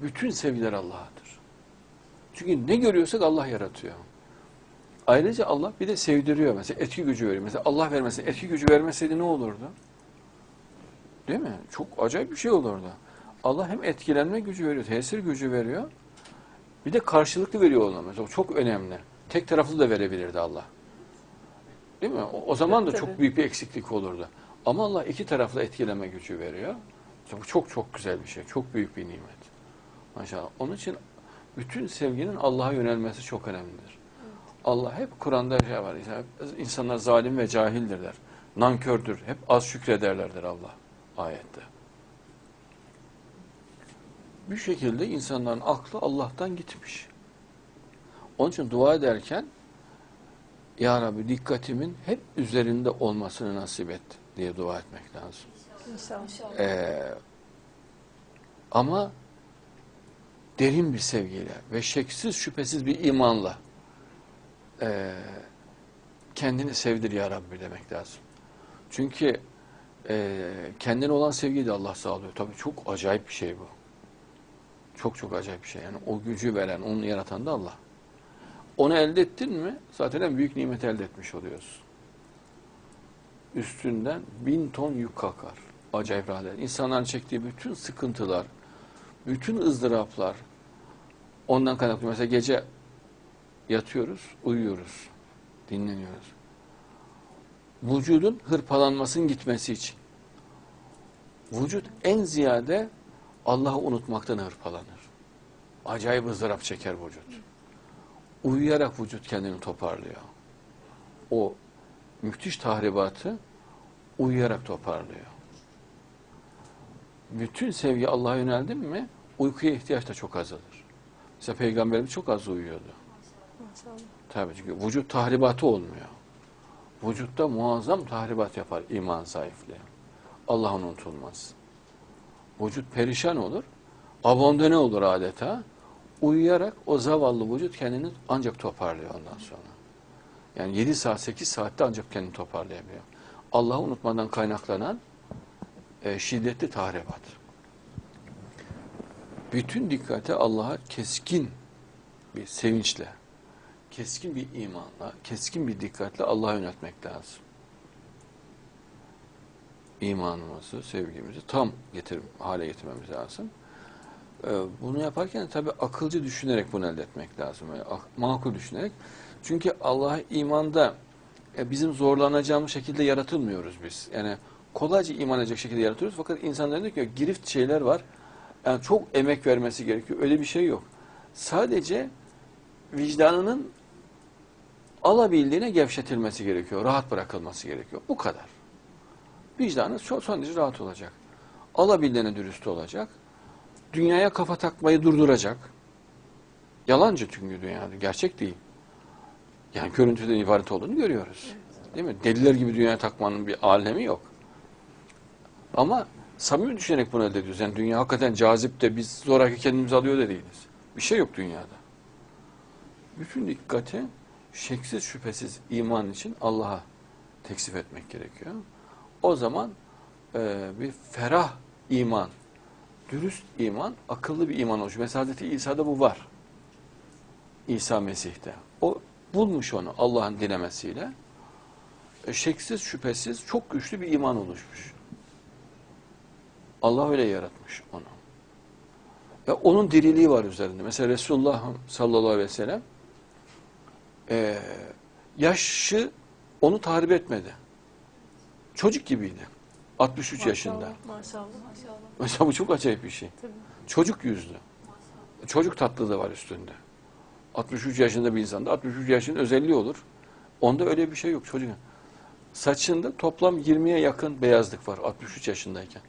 Bütün sevgiler Allah'adır. Çünkü ne görüyorsak Allah yaratıyor. Ayrıca Allah bir de sevdiriyor mesela etki gücü veriyor. Mesela Allah vermese etki gücü vermeseydi ne olurdu? Değil mi? Çok acayip bir şey olurdu. Allah hem etkilenme gücü veriyor, tesir gücü veriyor. Bir de karşılıklı veriyor ona mesela. Çok önemli. Tek taraflı da verebilirdi Allah. Değil mi? O, o zaman da Tabii. çok büyük bir eksiklik olurdu. Ama Allah iki taraflı etkileme gücü veriyor. Bu çok çok güzel bir şey. Çok büyük bir nimet. Maşallah. Onun için bütün sevginin Allah'a yönelmesi çok önemlidir. Allah hep Kur'an'da şey var. insanlar zalim ve cahildirler. Nankördür. Hep az şükrederlerdir Allah ayette. Bir şekilde insanların aklı Allah'tan gitmiş. Onun için dua ederken Ya Rabbi dikkatimin hep üzerinde olmasını nasip et diye dua etmek lazım. İnşallah. Ee, ama derin bir sevgiyle ve şeksiz şüphesiz bir imanla ee, kendini sevdir ya Rabbi demek lazım. Çünkü ee, kendine olan sevgiyi de Allah sağlıyor. Tabii çok acayip bir şey bu. Çok çok acayip bir şey. Yani o gücü veren, onu yaratan da Allah. Onu elde ettin mi zaten en büyük nimet elde etmiş oluyorsun. Üstünden bin ton yük kalkar. Acayip rahat eder. İnsanların çektiği bütün sıkıntılar, bütün ızdıraplar ondan kaynaklı. Mesela gece yatıyoruz, uyuyoruz, dinleniyoruz. Vücudun hırpalanmasının gitmesi için. Vücut en ziyade Allah'ı unutmaktan hırpalanır. Acayip ızdırap çeker vücut. Uyuyarak vücut kendini toparlıyor. O müthiş tahribatı uyuyarak toparlıyor. Bütün sevgi Allah'a yöneldi mi uykuya ihtiyaç da çok azalır. Mesela Peygamberimiz çok az uyuyordu. Maşallah. Tabii çünkü vücut tahribatı olmuyor. Vücutta muazzam tahribat yapar iman zayıflığı. Allah onu unutulmaz. Vücut perişan olur. Abandone olur adeta. Uyuyarak o zavallı vücut kendini ancak toparlıyor ondan sonra. Yani 7 saat 8 saatte ancak kendini toparlayabiliyor. Allah'ı unutmadan kaynaklanan e, şiddetli tahribat. Bütün dikkati Allah'a keskin bir sevinçle, keskin bir imanla, keskin bir dikkatle Allah'a yöneltmek lazım. İmanımızı, sevgimizi tam getir, hale getirmemiz lazım. Ee, bunu yaparken tabi akılcı düşünerek bunu elde etmek lazım. Yani ak- makul düşünerek. Çünkü Allah'a imanda e, bizim zorlanacağımız şekilde yaratılmıyoruz biz. Yani kolayca iman edecek şekilde yaratıyoruz. Fakat insanların diyor ki girift şeyler var. Yani çok emek vermesi gerekiyor. Öyle bir şey yok. Sadece vicdanının alabildiğine gevşetilmesi gerekiyor. Rahat bırakılması gerekiyor. Bu kadar. Vicdanı son, derece rahat olacak. Alabildiğine dürüst olacak. Dünyaya kafa takmayı durduracak. Yalancı çünkü dünyada. Gerçek değil. Yani görüntüden ibaret olduğunu görüyoruz. Değil mi? Deliler gibi dünyaya takmanın bir alemi yok. Ama samimi düşünerek bunu elde ediyoruz. Yani dünya hakikaten cazip de biz zoraki kendimizi alıyor da değiliz. Bir şey yok dünyada. Bütün dikkati şeksiz şüphesiz iman için Allah'a teksif etmek gerekiyor. O zaman e, bir ferah iman, dürüst iman, akıllı bir iman oluşuyor. Mesela Hazreti İsa'da bu var. İsa Mesih'te. O bulmuş onu Allah'ın dilemesiyle. E, şeksiz şüphesiz çok güçlü bir iman oluşmuş. Allah öyle yaratmış onu. Ve onun diriliği var üzerinde. Mesela Resulullah sallallahu aleyhi ve sellem e, yaşı onu tahrip etmedi. Çocuk gibiydi. 63 yaşında. Maşallah. Maşallah. Maşallah. Mesela bu çok acayip bir şey. Tabii. Çocuk yüzlü. Çocuk tatlılığı var üstünde. 63 yaşında bir insanda 63 yaşının özelliği olur. Onda öyle bir şey yok çocuk. Saçında toplam 20'ye yakın beyazlık var 63 yaşındayken.